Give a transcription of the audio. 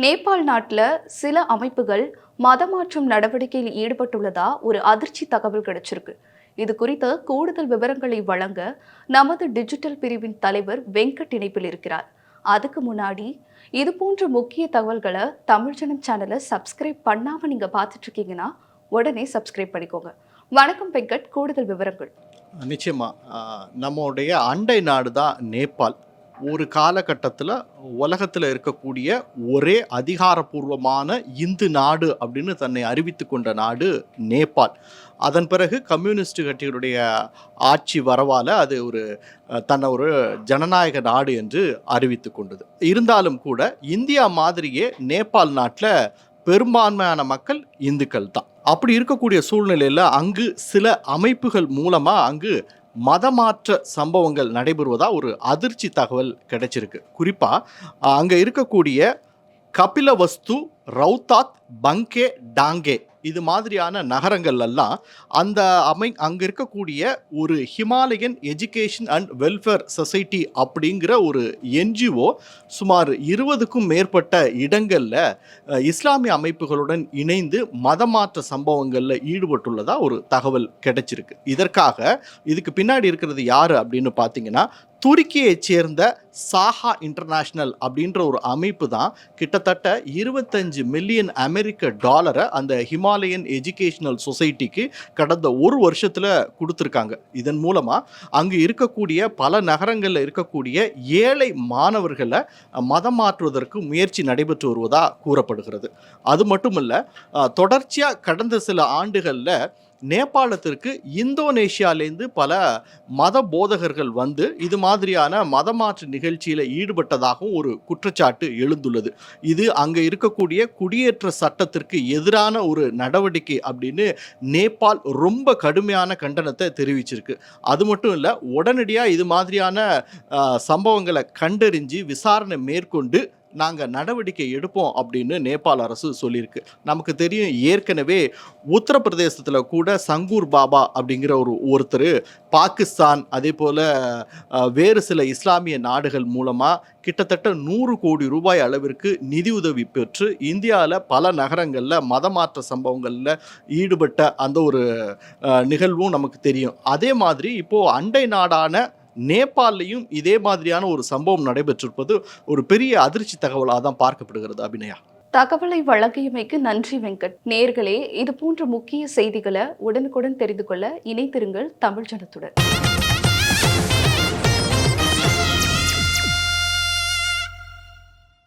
நேபாள் நாட்டில் சில அமைப்புகள் மதமாற்றம் நடவடிக்கையில் ஈடுபட்டுள்ளதா ஒரு அதிர்ச்சி தகவல் கிடைச்சிருக்கு. இது குறித்த கூடுதல் விவரங்களை வழங்க நமது டிஜிட்டல் பிரிவின் தலைவர் வெங்கட் இணைப்பில் இருக்கிறார். அதுக்கு முன்னாடி இது போன்ற முக்கிய தகவல்களை தமிழ் ஜனம் சேனலை சப்ஸ்கிரைப் பண்ணாமல் நீங்கள் பார்த்துட்டு இருக்கீங்கன்னா உடனே சப்ஸ்கிரைப் பண்ணிக்கோங்க. வணக்கம் வெங்கட் கூடுதல் விவரங்கள். நிச்சயமா நம்முடைய அண்டை நாடு தான் நேபாள். ஒரு காலகட்டத்தில் உலகத்தில் இருக்கக்கூடிய ஒரே அதிகாரப்பூர்வமான இந்து நாடு அப்படின்னு தன்னை அறிவித்து கொண்ட நாடு நேபாள். அதன் பிறகு கம்யூனிஸ்ட் கட்சிகளுடைய ஆட்சி வரவால அது ஒரு தன்னை ஒரு ஜனநாயக நாடு என்று அறிவித்து கொண்டது. இருந்தாலும் கூட இந்தியா மாதிரியே நேபாள் நாட்டில் பெரும்பான்மையான மக்கள் இந்துக்கள் தான் அப்படி இருக்கக்கூடிய சூழ்நிலையில் அங்கு சில அமைப்புகள் மூலமாக அங்கு மதமாற்ற சம்பவங்கள் நடைபெறுவதா ஒரு அதிர்ச்சி தகவல் கிடைச்சிருக்கு. குறிப்பாக அங்கே இருக்கக்கூடிய கபிலவஸ்து ரவுத்தாத் பங்கே டாங்கே. இது மாதிரியான நகரங்கள் எல்லாம் அந்த அமை அங்கே இருக்கக்கூடிய ஒரு Himalayan education and welfare society அப்படிங்கிற ஒரு என்ஜிஓ சுமார் இருபதுக்கும் மேற்பட்ட இடங்களில் இஸ்லாமிய அமைப்புகளுடன் இணைந்து மதமாற்ற சம்பவங்களில் ஈடுபட்டுள்ளதா ஒரு தகவல் கிடைச்சிருக்கு. இதற்காக இதுக்கு பின்னாடி இருக்கிறது யார் அப்படின்னு பார்த்தீங்கன்னா துருக்கியைச் சேர்ந்த சாஹா இன்டர்நேஷ்னல் அப்படின்ற ஒரு அமைப்பு தான் கிட்டத்தட்ட இருபத்தஞ்சு மில்லியன் அமெரிக்க டாலரை அந்த ஹிமாலயன் எஜுகேஷனல் சொசைட்டிக்கு கடந்த ஒரு வருஷத்தில் கொடுத்துருக்காங்க. இதன் மூலமாக அங்கு இருக்கக்கூடிய பல நகரங்களில் இருக்கக்கூடிய ஏழை மாணவர்களை மதம் மாற்றுவதற்கு முயற்சி நடைபெற்று வருவதாக கூறப்படுகிறது. அது மட்டும் இல்லை தொடர்ச்சியாக கடந்த சில ஆண்டுகளில் நேபாளத்திற்கு இந்தோனேஷியாலேருந்து பல மத போதகர்கள் வந்து இது மாதிரியான மதமாற்று நிகழ்ச்சியில் ஈடுபட்டதாகவும் ஒரு குற்றச்சாட்டு எழுந்துள்ளது. இது அங்கே இருக்கக்கூடிய குடியேற்ற சட்டத்திற்கு எதிரான ஒரு நடவடிக்கை அப்படின்னு நேபாள் ரொம்ப கடுமையான கண்டனத்தை தெரிவிச்சிருக்கு. அது மட்டும் இல்லை உடனடியாக இது மாதிரியான சம்பவங்களை கண்டறிஞ்சு விசாரணை மேற்கொண்டு நாங்கள் நடவடிக்கை எடுப்போம் அப்படின்னு நேபாள் அரசு சொல்லியிருக்கு. நமக்கு தெரியும் ஏற்கனவே உத்தரப்பிரதேசத்தில் கூட சங்கூர் பாபா அப்படிங்கிற ஒரு ஒருத்தர் பாகிஸ்தான் அதே போல் வேறு சில இஸ்லாமிய நாடுகள் மூலமாக கிட்டத்தட்ட நூறு கோடி ரூபாய் அளவிற்கு நிதியுதவி பெற்று இந்தியாவில் பல நகரங்களில் மதமாற்ற சம்பவங்களில் ஈடுபட்ட அந்த ஒரு நிகழ்வும் நமக்கு தெரியும். அதே மாதிரி இப்போது அண்டை நாடான நேபாளையும் இதே மாதிரியான ஒரு சம்பவம் நடைபெற்றிருப்பது ஒரு பெரிய அதிர்ச்சி தகவலாக தான் பார்க்கப்படுகிறது அபிநயா. தகவலை வழங்கியமைக்கு நன்றி வெங்கட். நேர்களே இது போன்ற முக்கிய செய்திகளை உடனுக்குடன் தெரிந்து கொள்ள இணைத்திருங்கள் தமிழ் ஜனத்துடன்.